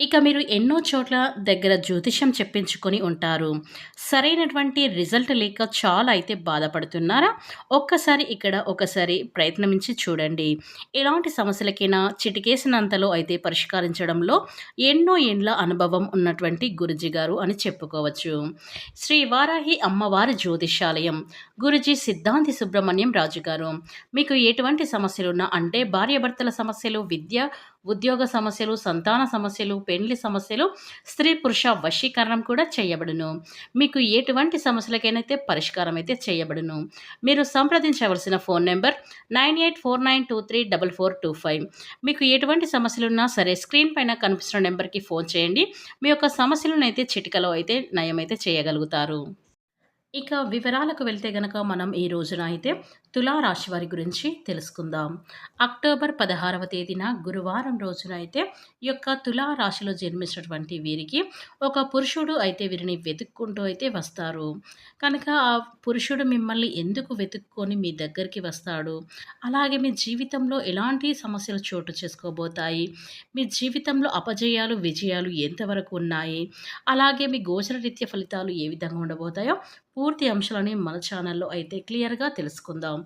ఇక మీరు ఎన్నో చోట్ల దగ్గర జ్యోతిష్యం చెప్పించుకొని ఉంటారు. సరైనటువంటి రిజల్ట్ లేక చాలా అయితే బాధపడుతున్నారా? ఒక్కసారి ఇక్కడ ఒకసారి ప్రయత్నమించి చూడండి. ఎలాంటి సమస్యలకైనా చిటికేసినంతలో అయితే పరిష్కరించడంలో ఎన్నో ఏండ్ల అనుభవం ఉన్నటువంటి గురుజీ గారు అని చెప్పుకోవచ్చు. శ్రీ వారాహి అమ్మవారి జ్యోతిషాలయం గురుజీ సిద్ధాంతి సుబ్రహ్మణ్యం రాజు గారు మీకు ఎటువంటి సమస్యలున్నా అంటే భార్యాభర్తల సమస్యలు విద్య ఉద్యోగ సమస్యలు సంతాన సమస్యలు పెండ్లి సమస్యలు స్త్రీ పురుష వశీకరణం కూడా చేయబడును. మీకు ఎటువంటి సమస్యలకైనా పరిష్కారం అయితే చేయబడును. మీరు సంప్రదించవలసిన phone number nine eight four nine two three double four two five. మీకు ఎటువంటి సమస్యలు ఉన్నా సరే స్క్రీన్ పైన కనిపిస్తున్న నెంబర్కి ఫోన్ చేయండి. మీ యొక్క సమస్యలను అయితే చిటికలో అయితే నయం అయితే చేయగలుగుతారు. ఇక వివరాలకు వెళ్తే గనక మనం ఈ రోజున అయితే తులారాశి వారి గురించి తెలుసుకుందాం. అక్టోబర్ పదహారవ తేదీన గురువారం రోజున అయితే ఈ యొక్క తులారాశిలో జన్మించినటువంటి వీరికి ఒక పురుషుడు అయితే వీరిని వెతుక్కుంటూ అయితే వస్తారు. కనుక ఆ పురుషుడు మిమ్మల్ని ఎందుకు వెతుక్కొని మీ దగ్గరికి వస్తాడు? అలాగే మీ జీవితంలో ఎలాంటి సమస్యలు చోటు చేసుకోబోతాయి? మీ జీవితంలో అపజయాలు విజయాలు ఎంతవరకు ఉన్నాయి? అలాగే మీ గోచర రీత్య ఫలితాలు ఏ విధంగా ఉండబోతాయో పూర్తి అంశాలని మన ఛానల్లో అయితే క్లియర్గా తెలుసుకుందాం.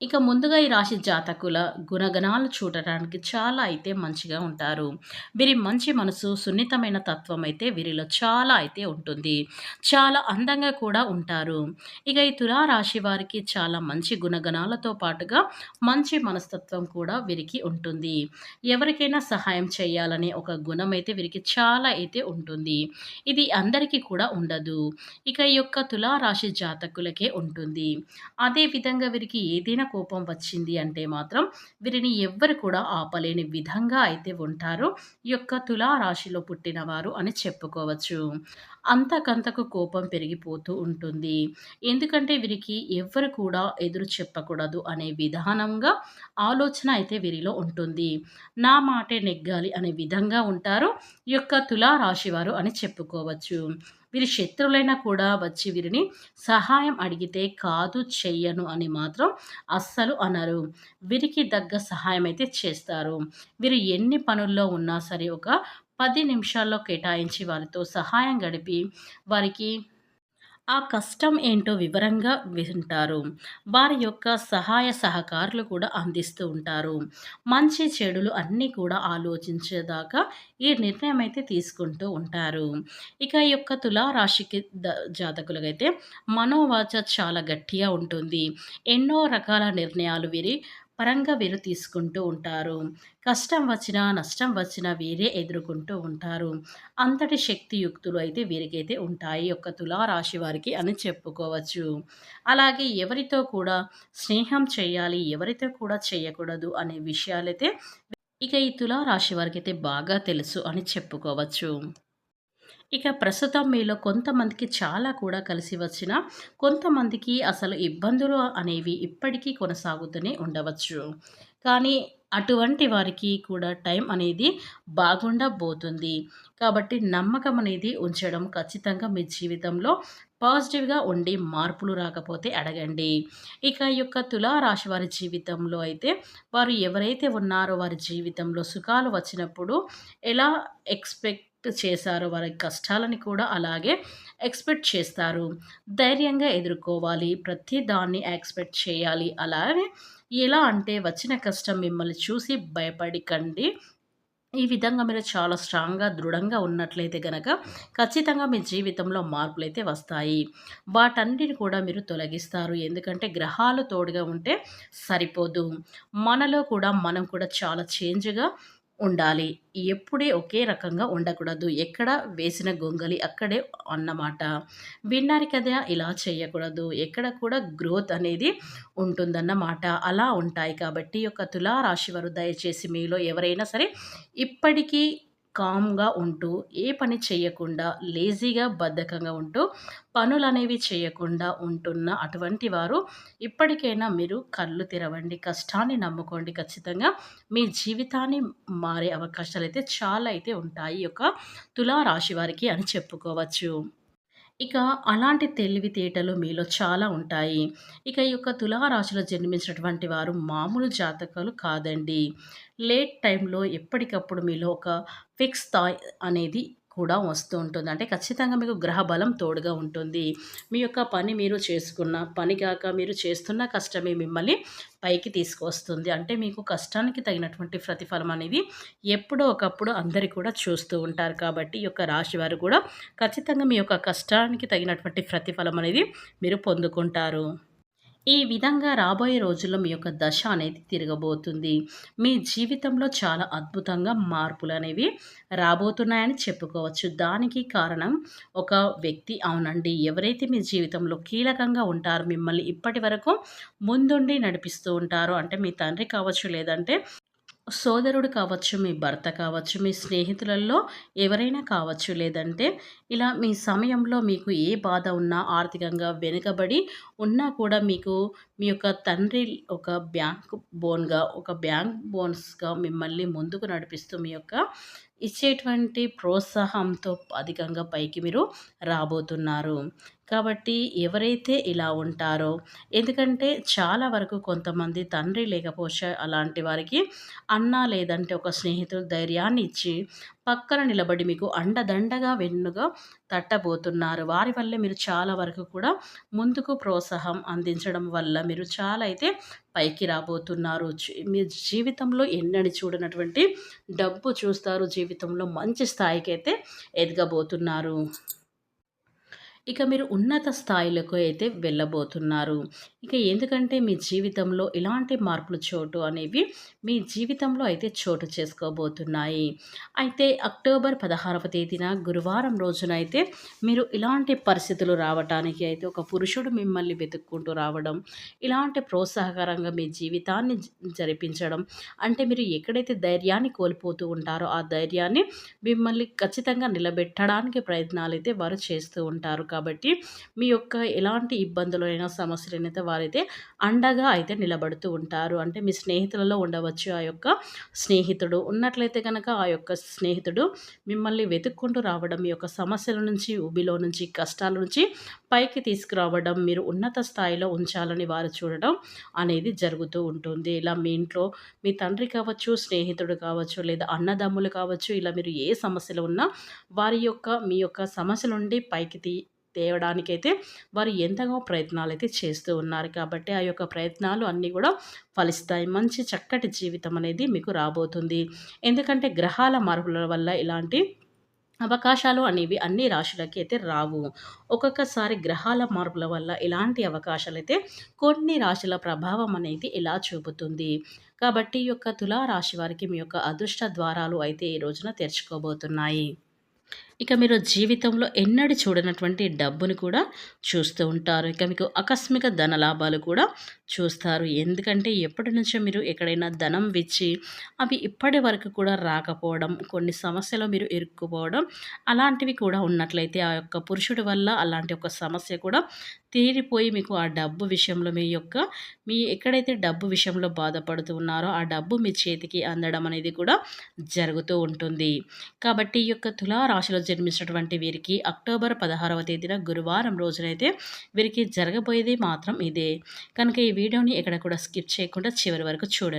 ఇక ముందుగా ఈ రాశి జాతకుల గుణగణాలు చూడటానికి చాలా అయితే మంచిగా ఉంటారు. వీరి మంచి మనసు సున్నితమైన తత్వం అయితే వీరిలో చాలా అయితే ఉంటుంది. చాలా అందంగా కూడా ఉంటారు. ఇక ఈ తులారాశి వారికి చాలా మంచి గుణగణాలతో పాటుగా మంచి మనస్తత్వం కూడా వీరికి ఉంటుంది. ఎవరికైనా సహాయం చేయాలనే ఒక గుణం అయితే వీరికి చాలా అయితే ఉంటుంది. ఇది అందరికీ కూడా ఉండదు. ఇక ఈ యొక్క తులారాశి జాతకులకే ఉంటుంది. అదేవిధంగా వీరికి ఏదైనా కోపం వచ్చింది అంటే మాత్రం వీరిని ఎవ్వరు కూడా ఆపలేని విధంగా అయితే ఉంటారు. ఈ యొక్క తులారాశిలో పుట్టినవారు అని చెప్పుకోవచ్చు. అంతకంతకు కోపం పెరిగిపోతూ ఉంటుంది. ఎందుకంటే వీరికి ఎవ్వరు కూడా ఎదురు చెప్పకూడదు అనే విధానంగా ఆలోచన అయితే వీరిలో ఉంటుంది. నా మాటే నెగ్గాలి అనే విధంగా ఉంటారు. ఈ యొక్క తులారాశి వారు అని చెప్పుకోవచ్చు. వీరి శత్రువులైనా కూడా వచ్చి వీరిని సహాయం అడిగితే కాదు చెయ్యను అని మాత్రం అస్సలు అనరు. వీరికి తగ్గ సహాయం అయితే చేస్తారు. వీరు ఎన్ని పనుల్లో ఉన్నా సరే ఒక పది నిమిషాల్లో కేటాయించి వారితో సహాయం గడిపి వారికి ఆ కష్టం ఏంటో వివరంగా వింటారు. వారి యొక్క సహాయ సహకారులు కూడా అందిస్తూ ఉంటారు. మంచి చెడులు అన్నీ కూడా ఆలోచించేదాకా ఈ నిర్ణయం అయితే తీసుకుంటూ ఉంటారు. ఇక ఈ యొక్క తులారాశికి ద జాతకులకైతే మనోవాచ చాలా గట్టిగా ఉంటుంది. ఎన్నో రకాల నిర్ణయాలు వీరి పరంగా వీరు తీసుకుంటూ ఉంటారు. కష్టం వచ్చినా నష్టం వచ్చినా వీరే ఎదుర్కొంటూ ఉంటారు. అంతటి శక్తియుక్తులు అయితే వీరికైతే ఉంటాయి. యొక్క తులారాశి వారికి అని చెప్పుకోవచ్చు. అలాగే ఎవరితో కూడా స్నేహం చేయాలి ఎవరితో కూడా చేయకూడదు అనే విషయాలైతే ఇక ఈ తులారాశి వారికి అయితే బాగా తెలుసు అని చెప్పుకోవచ్చు. ఇక ప్రస్తుతం మీలో కొంతమందికి చాలా కూడా కలిసి వచ్చిన కొంతమందికి అసలు ఇబ్బందులు అనేవి ఇప్పటికీ కొనసాగుతూనే ఉండవచ్చు. కానీ అటువంటి వారికి కూడా టైం అనేది బాగుండబోతుంది. కాబట్టి నమ్మకం అనేది ఉంచడం ఖచ్చితంగా మీ జీవితంలో పాజిటివ్గా ఉండి మార్పులు రాకపోతే అడగండి. ఇక యొక్క తులారాశి వారి జీవితంలో అయితే వారు ఎవరైతే ఉన్నారో వారి జీవితంలో సుఖాలు వచ్చినప్పుడు ఎలా ఎక్స్పెక్ట్ చేశారో వారి కష్టాలని కూడా అలాగే ఎక్స్పెక్ట్ చేస్తారు. ధైర్యంగా ఎదుర్కోవాలి ప్రతి దాన్ని ఎక్స్పెక్ట్ చేయాలి. అలాగే ఎలా అంటే వచ్చిన కష్టం మిమ్మల్ని చూసి భయపడకండి. ఈ విధంగా మీరు చాలా స్ట్రాంగ్గా దృఢంగా ఉన్నట్లయితే కనుక ఖచ్చితంగా మీ జీవితంలో మార్పులు అయితే వస్తాయి. వాటన్నిటిని కూడా మీరు తొలగిస్తారు. ఎందుకంటే గ్రహాలు తోడుగా ఉంటే సరిపోదు. మనలో కూడా మనం కూడా చాలా చేంజ్గా ఉండాలి. ఎప్పుడే ఒకే రకంగా ఉండకూడదు. ఎక్కడ వేసిన గొంగలి అక్కడే అన్నమాట. విన్నారు కదా ఇలా చేయకూడదు. ఎక్కడ కూడా గ్రోత్ అనేది ఉంటుందన్నమాట. అలా ఉంటాయి కాబట్టి యొక్క తులారాశి వారు దయచేసి మీలో ఎవరైనా సరే ఇప్పటికీ కామ్‌గా ఉంటూ, ఏ పని చేయకుండా, లేజీగా, బద్ధకంగా ఉంటూ, పనులనేవి చేయకుండా ఉంటున్న అటువంటి వారు ఇప్పటికైనా మీరు కళ్ళు తెరవండి. కష్టాన్ని నమ్ముకోండి. ఖచ్చితంగా మీ జీవితాన్ని మారే అవకాశాలు అయితే చాలా అయితే ఉంటాయి. ఒక యొక్క తులా రాశి వారికి అని చెప్పుకోవచ్చు. ఇక అలాంటి తెలివితేటలు మీలో చాలా ఉంటాయి. ఇక ఈ యొక్క తులారాశిలో జన్మించినటువంటి వారు మామూలు జాతకాలు కాదండి. లేట్ టైంలో ఎప్పటికప్పుడు మీలో ఒక ఫిక్స్ థాయ్ అనేది కూడా వస్తూ ఉంటుంది. అంటే ఖచ్చితంగా మీకు గ్రహ బలం తోడుగా ఉంటుంది. మీ యొక్క పని మీరు చేసుకున్న పని కాక మీరు చేస్తున్న కష్టమే మిమ్మల్ని పైకి తీసుకొస్తుంది. అంటే మీకు కష్టానికి తగినటువంటి ప్రతిఫలం అనేది ఎప్పుడో ఒకప్పుడు అందరూ కూడా చూస్తూ ఉంటారు. కాబట్టి ఈ యొక్క రాశి వారు కూడా ఖచ్చితంగా మీ యొక్క కష్టానికి తగినటువంటి ప్రతిఫలం అనేది మీరు పొందుకుంటారు. ఈ విధంగా రాబోయే రోజుల్లో మీ యొక్క దశ అనేది తిరగబోతుంది. మీ జీవితంలో చాలా అద్భుతంగా మార్పులు అనేవి రాబోతున్నాయని చెప్పుకోవచ్చు. దానికి కారణం ఒక వ్యక్తి అవునండి. ఎవరైతే మీ జీవితంలో కీలకంగా ఉంటారో, మిమ్మల్ని ఇప్పటి వరకు ముందుండి నడిపిస్తూ ఉంటారో, అంటే మీ తండ్రి కావచ్చు, లేదంటే సోదరుడు కావచ్చు, మీ భర్త కావచ్చు, మీ స్నేహితులలో ఎవరైనా కావచ్చు, లేదంటే ఇలా మీ సమయంలో మీకు ఏ బాధ ఉన్నా, ఆర్థికంగా వెనుకబడి ఉన్నా కూడా మీకు మీ యొక్క తండ్రి ఒక బ్యాంక్ బోన్‌గా, ఒక బ్యాంక్ బోన్స్‌గా మిమ్మల్ని ముందుకు నడిపిస్తూ మీ యొక్క ఇచ్చేటువంటి ప్రోత్సాహంతో అధికంగా పైకి మీరు రాబోతున్నారు. కాబట్టి ఎవరైతే ఇలా ఉంటారో ఎందుకంటే చాలా వరకు కొంతమంది తండ్రి లేకపోతే అలాంటి వారికి అన్న లేదంటే ఒక స్నేహితులు ధైర్యాన్ని ఇచ్చి పక్కన నిలబడి మీకు అండదండగా వెన్నుగా తట్టబోతున్నారు. వారి వల్ల మీరు చాలా వరకు కూడా ముందుకు ప్రోత్సాహం అందించడం వల్ల మీరు చాలా అయితే పైకి రాబోతున్నారు. మీ జీవితంలో ఎన్నని చూడనటువంటి డబ్బు చూస్తారు. జీవితంలో మంచి స్థాయికైతే ఎదగబోతున్నారు. ఇక మీరు ఉన్నత స్థాయిలకు అయితే వెళ్ళబోతున్నారు. ఇక ఎందుకంటే మీ జీవితంలో ఇలాంటి మార్పులు చోటు అనేవి మీ జీవితంలో అయితే చోటు చేసుకోబోతున్నాయి. అయితే అక్టోబర్ పదహారవ తేదీన గురువారం రోజున అయితే మీరు ఇలాంటి పరిస్థితులు రావటానికి అయితే ఒక పురుషుడు మిమ్మల్ని వెతుక్కుంటూ రావడం, ఇలాంటి ప్రోత్సాహకరంగా మీ జీవితాన్ని జరిపించడం అంటే మీరు ఎక్కడైతే ధైర్యాన్ని కోల్పోతూ ఉంటారో ఆ ధైర్యాన్ని మిమ్మల్ని ఖచ్చితంగా నిలబెట్టడానికి ప్రయత్నాలు అయితే వారు చేస్తూ ఉంటారు. కాబట్టి మీ యొక్క ఎలాంటి ఇబ్బందులైనా సమస్యలైనా వారైతే అండగా అయితే నిలబడుతూ ఉంటారు. అంటే మీ స్నేహితులలో ఉండవచ్చు ఆ యొక్క స్నేహితుడు. ఉన్నట్లయితే కనుక ఆ యొక్క స్నేహితుడు మిమ్మల్ని వెతుక్కుంటూ రావడం మీ యొక్క సమస్యల నుంచి ఉబిలో నుంచి కష్టాల నుంచి పైకి తీసుకురావడం మీరు ఉన్నత స్థాయిలో ఉంచాలని వారు చూడడం అనేది జరుగుతూ ఉంటుంది. ఇలా మీ ఇంట్లో మీ తండ్రి కావచ్చు స్నేహితుడు కావచ్చు లేదా అన్నదమ్ములు కావచ్చు ఇలా మీరు ఏ సమస్యలు ఉన్నా వారి యొక్క మీ యొక్క సమస్య నుండి పైకి తీ తేవడానికైతే వారు ఎంతగా ప్రయత్నాలు అయితే చేస్తూ ఉన్నారు. కాబట్టి ఆ యొక్క ప్రయత్నాలు అన్నీ కూడా ఫలిస్తాయి. మంచి చక్కటి జీవితం అనేది మీకు రాబోతుంది. ఎందుకంటే గ్రహాల మార్పుల వల్ల ఇలాంటి అవకాశాలు అనేవి అన్ని రాశులకి అయితే రావు. ఒక్కొక్కసారి గ్రహాల మార్పుల వల్ల ఇలాంటి అవకాశాలు అయితే కొన్ని రాశుల ప్రభావం అనేది ఇలా చూపుతుంది. కాబట్టి ఈ యొక్క తులారాశి వారికి మీ యొక్క అదృష్ట ద్వారాలు అయితే ఈ రోజున తెరుచుకోబోతున్నాయి. ఇక మీరు జీవితంలో ఎన్నడూ చూడనటువంటి డబ్బుని కూడా చూస్తూ ఉంటారు. ఇక మీకు ఆకస్మిక ధన లాభాలు కూడా చూస్తారు. ఎందుకంటే ఎప్పటి నుంచో మీరు ఎక్కడైనా ధనం విచ్చి అవి ఇప్పటి వరకు కూడా రాకపోవడం కొన్ని సమస్యలు మీరు ఇరుక్కుపోవడం అలాంటివి కూడా ఉన్నట్లయితే ఆ యొక్క పురుషుడి వల్ల అలాంటి ఒక సమస్య కూడా తీరిపోయి మీకు ఆ డబ్బు విషయంలో మీ యొక్క మీ ఎక్కడైతే డబ్బు విషయంలో బాధపడుతూ ఉన్నారో ఆ డబ్బు మీ చేతికి అందడం అనేది కూడా జరుగుతూ ఉంటుంది. కాబట్టి ఈ యొక్క తులారాశిలో జన్మించినటువంటి వీరికి అక్టోబర్ పదహారవ తేదీన గురువారం రోజునైతే వీరికి జరగబోయేది మాత్రం ఇదే. కనుక ఈ వీడియోని ఎక్కడ కూడా స్కిప్ చేయకుండా చివరి వరకు చూడండి.